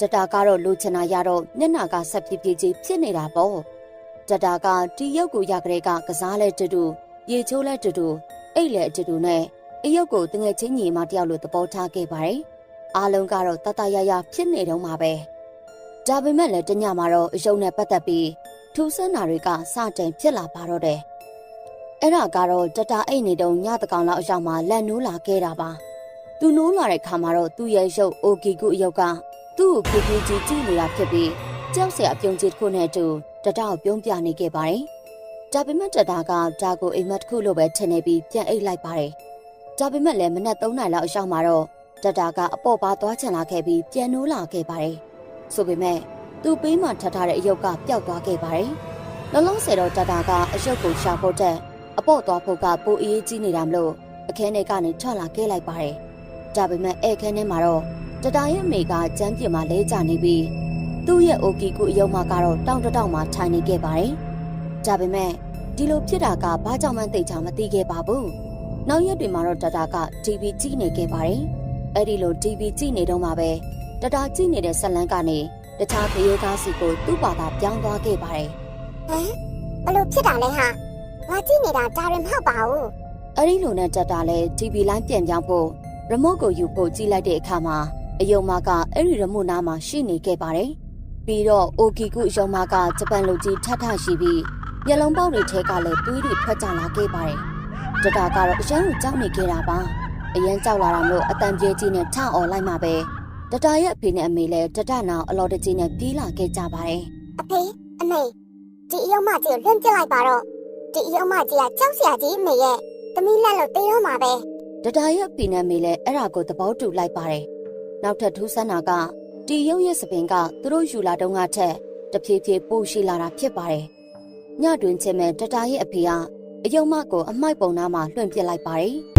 တတာကတော့လိုချင်တာရတော့မျက်နှာကဆက်ပြေးပြေးကြီးဖြစ်နေတာပေါ့တတာကဒီရုပ်ကိုရကလေးကကစားလဲတူတူရေချိုးလဲတူတူအိတ်လဲတူတူနဲ့အရုပ်ကိုတငယ်ချင်းညီမတယောက်လိုသဘောထားခဲ့ပါတယ်အားလုံးကတော့တတရရဖြစ်နေတော့မှာပဲဒါပေမဲ့လည်းတညမှာတော့အယုံနဲ့ပတ်သက်ပြီးထူးဆန်းတာတွေကစတင်ဖြစ်လာပါတော့တယ်အဲ့ဒါကတော့တတာအိတ်နေတုန်းညတကောင်လောက်အရောက်မှလက်နိုးလာခဲ့တာပါသူနိုးလာတဲ့ခါမှာတော့သူ့ရဲ့ရုပ်အိုကီကုအယုတ်က သူ့ကိုဖြည်းဖြည်းကြီးကြည့်နေတာဖြစ်ပြီးကြောက်စရာအပြုံးကြီးတစ်ခုနဲ့အတူတတကိုပြုံးပြနေခဲ့ပါတယ်။ဒါပေမဲ့တတကဒါကိုအိမ်မက်တစ်ခုလိုပဲထင်နေပြီးပြန်အိတ်လိုက်ပါတယ်။ဒါပေမဲ့လည်းမနက်3နာရီလောက်အရောက်မှာတော့တတကအပေါ့ပါသွားချင်လာခဲ့ပြီးပြန်နိုးလာခဲ့ပါတယ်။ဆိုပေမဲ့သူ့ပေးမှထပ်ထားတဲ့အယုတ်ကပျောက်သွားခဲ့ပါတယ်။လုံးလုံးဆယ်တော့တတကအယုတ်ကိုရှာဖို့တဲ့အပေါ့သွားဖို့ကပိုအေးကြီးနေတာမလို့အခန်းထဲကနေထွက်လာခဲ့လိုက်ပါတယ်။ဒါပေမဲ့အဲ့ခန်းထဲမှာတော့ တတာရဲ့အမေကကျမ်းပြင်မှာလဲကျနေပြီးသူ့ရဲ့အိုကီကူအယုံမကတော့တောင်းတတောင်းမှထိုင်နေခဲ့ပါတယ်။ဒါပေမဲ့ဒီလိုဖြစ်တာကဘာကြောင့်မှသိချာမသိခဲ့ပါဘူး။နောက်ရက်တွေမှာတော့တတာက TV ကြည့်နေခဲ့ပါတယ်။အဲ့ဒီလို TV ကြည့်နေတော့မှပဲတတာကြည့်နေတဲ့ဆက်လန်းကနေတခြားတရေကားစီကိုသူ့ဘာသာပြောင်းသွားခဲ့ပါတယ်ဟမ်ဘလို့ဖြစ်တာလဲဟာငါကြည့်နေတာဒါရင်မဟုတ်ပါဘူး။အဲ့ဒီလိုနဲ့တတာလည်း TV လိုင်းပြန်ပြောင်းဖို့ရမို့ကိုယူဖို့ကြည့်လိုက်တဲ့အခါမှာ အယုံမကအဲ့ဒီရမို့နားမှာရှိနေခဲ့ပါတယ်။ပြီးတော့အိုကီကုအယုံမကဂျပန်လူကြီးထထရှိပြီးမျက်လုံးပေါက်တွေထဲကလည်းသွေးတွေထွက်ကြလာခဲ့ပါတယ်။တတာကတော့အရန်ကိုကြောက်နေခဲ့တာပါ။အရန်ကြောက်လာတာမို့အတန်ပြေးကြီးနဲ့ထအော်လိုက်မှပဲတတာရဲ့အဖေနဲ့အမေလည်းတတနာအလော်တကြီးနဲ့ပြေးလာခဲ့ကြပါတယ်အဖေအမေဒီအယုံမကြီးကိုလွှင့်ပစ်လိုက်ပါတော့ဒီအယုံမကြီးကကြောက်စရာကြီးအမေရဲ့သမီးလက်လို့တေးတော့မှာပဲ။တတာရဲ့အဖေနဲ့အမေလည်းအဲ့ဒါကိုသဘောတူလိုက်ပါတယ်။ နောက်ထပ်ထူးဆန်းတာကတီရုပ်ရဲ့စပင်ကသူတို့ယူလာတုန်းကထက်တဖြည်းဖြည်းပိုရှိလာတာဖြစ်ပါတယ်။ညတွင်ချင်းမဲ့တတာရဲ့အဖေကအယုံမကိုအမိုက်ပုံနာမှာလွှင့်ပစ်လိုက်ပါတယ်